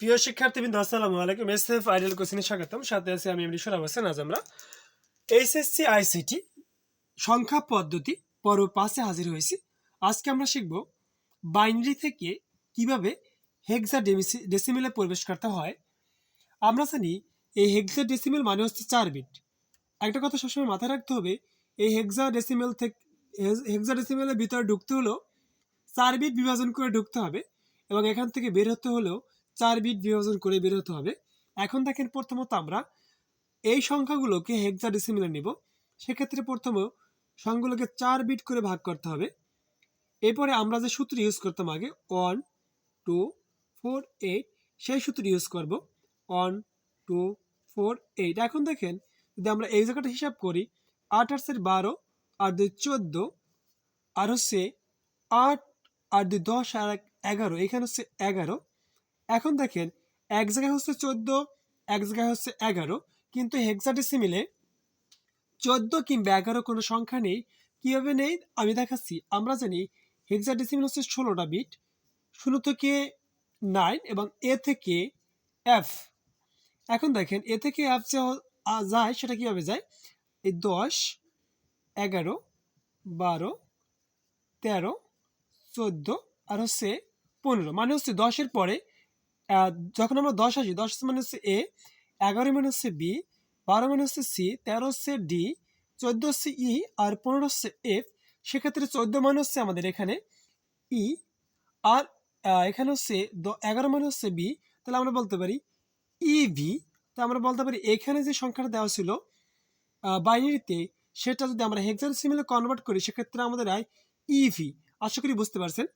প্রিয় শিক্ষার্থীবৃন্দ, আসসালামু আলাইকুম। এস এফ আইডিয়াল কোচিনে স্বাগতম। সাথে আছি আমি এমনি সরাব হোসেন, আজ আমরা এইচএসসি আইসিটি সংখ্যা পদ্ধতি পর্ব পাঁচে হাজির হয়েছি। আজকে আমরা শিখব বাইনারি থেকে কীভাবে হেক্সা ডেসিমেলে প্রবেশ করতে হয়। আমরা জানি এই হেক্সা ডেসিমেল মানে হচ্ছে চার বিট। একটা কথা সবসময় মাথায় রাখতে হবে, এই হেক্সা ডেসিমেল থেকে হেক্সা ডেসিমেলের ভিতরে ঢুকতে হলেও চার বিট বিভাজন করে ঢুকতে হবে এবং এখান থেকে বের হতে হলেও চার বিট বিভাজন করে বের হতে হবে। এখন দেখেন প্রথমত আমরা এই সংখ্যাগুলোকে হেক্সা ডেসিমেলে নিব। সেক্ষেত্রে প্রথম সংখ্যাগুলোকে চার বিট করে ভাগ করতে হবে। এরপরে আমরা যে সূত্র ইউজ করতাম আগে ওয়ান টু ফোর এইট সেই সূত্র ইউজ করব। ওয়ান টু ফোর এইট এখন দেখেন যদি আমরা এই জায়গাটা হিসাব করি আট বারো আর দুই চোদ্দ, আর হচ্ছে আট আর দুই দশ আর এগারো। এখানে হচ্ছে এগারো। এখন দেখেন, এক জায়গায় হচ্ছে চোদ্দ, এক জায়গায় হচ্ছে এগারো, কিন্তু হেক্সাডেসিমিলে চোদ্দ কিংবা এগারো কোনো সংখ্যা নেই। কীভাবে নেই? আমি দেখাচ্ছি। আমরা জানি হেক্সাডেসিমিল হচ্ছে ষোলোটা বিট ষোলো থেকে নাইন এবং এ থেকে এফ এখন দেখেন, এ থেকে এফ যে যায়, সেটা কীভাবে যায়? এই দশ, এগারো, বারো, তেরো, চোদ্দ আর হচ্ছে পনেরো। মানে হচ্ছে দশের পরে যখন আমরা দশ আসি, দশ মানে হচ্ছে এ এগারো মানে হচ্ছে বি বারো মানে হচ্ছে সি তেরো হচ্ছে ডি চোদ্দ হচ্ছে ই আর পনেরো হচ্ছে এফ সেক্ষেত্রে চোদ্দ মানে হচ্ছে আমাদের এখানে ই আর এখানে হচ্ছে এগারো মানে হচ্ছে বি তাহলে আমরা বলতে পারি ইভি তো আমরা বলতে পারি এখানে যে সংখ্যাটা দেওয়া ছিল বাইনারিতে, সেটা যদি আমরা হেক্সাডেসিমেলে কনভার্ট করি, সেক্ষেত্রে আমাদের হয় ইভি আশা করি বুঝতে পারছেন?